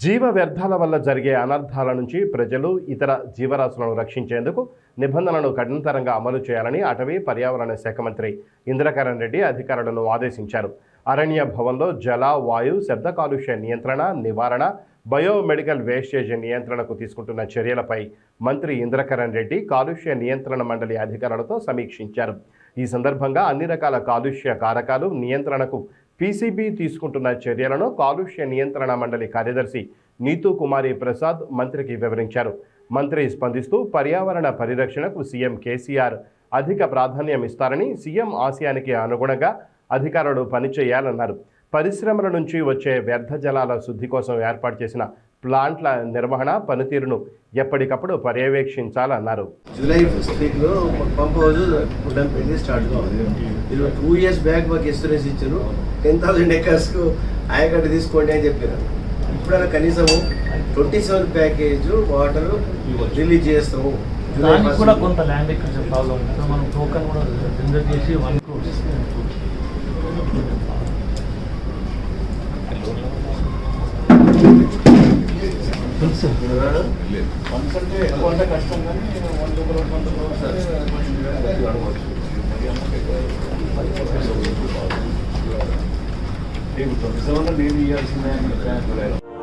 జీవ వ్యర్థాల వల్ల జరిగే అనర్థాల నుంచి ప్రజలు ఇతర జీవరాశులను రక్షించేందుకు నిబంధనలను కఠినతరంగా అమలు చేయాలని అటవీ పర్యావరణ శాఖ మంత్రి ఇంద్రకరణ్ రెడ్డి అధికారులను ఆదేశించారు. అరణ్య భవన్లో జల వాయు శబ్ద కాలుష్య నియంత్రణ నివారణ బయోమెడికల్ వేస్టేజ్ నియంత్రణకు తీసుకుంటున్న చర్యలపై మంత్రి ఇంద్రకరణ్ రెడ్డి కాలుష్య నియంత్రణ మండలి అధికారులతో సమీక్షించారు. ఈ సందర్భంగా అన్ని రకాల కాలుష్య కారకాలు నియంత్రణకు పీసీబీ తీసుకుంటున్న చర్యలను కాలుష్య నియంత్రణ మండలి కార్యదర్శి నీతూ కుమారి ప్రసాద్ మంత్రికి వివరించారు. మంత్రి స్పందిస్తూ పర్యావరణ పరిరక్షణకు సీఎం కేసీఆర్ అధిక ప్రాధాన్యం ఇస్తారని సీఎం ఆశయానికి అనుగుణంగా అధికారులు పనిచేయాలన్నారు. పరిశ్రమల నుంచి వచ్చే వ్యర్థ జలాల శుద్ధి కోసం ఏర్పాటు చేసిన ప్లాంట్ల నిర్వహణ పనితీరును ఎప్పటికప్పుడు పర్యవేక్షించాలన్నారు. జూలై ఫస్ట్ వీక్లో పంప్ హౌస్ ఉండడం పెళ్ళి స్టార్ట్ కావాలి. ఇది టూ ఇయర్స్ బ్యాక్ మాకు ఎస్టరేజ్ ఇచ్చారు. టెన్ థౌసండ్ ఎకర్స్కు ఆయకట్టు తీసుకోండి అని చెప్పారు. ఇప్పుడు కనీసం twenty seven package water release చేస్తాము కూడా. కొంత ల్యాండ్ ప్రాబ్లం సో మనం టోకెన్ కూడా జనరేట్ చేసి వన్ క్రోర్స్ నేను ఇవ్వాల్సిందే అని చెప్పాను.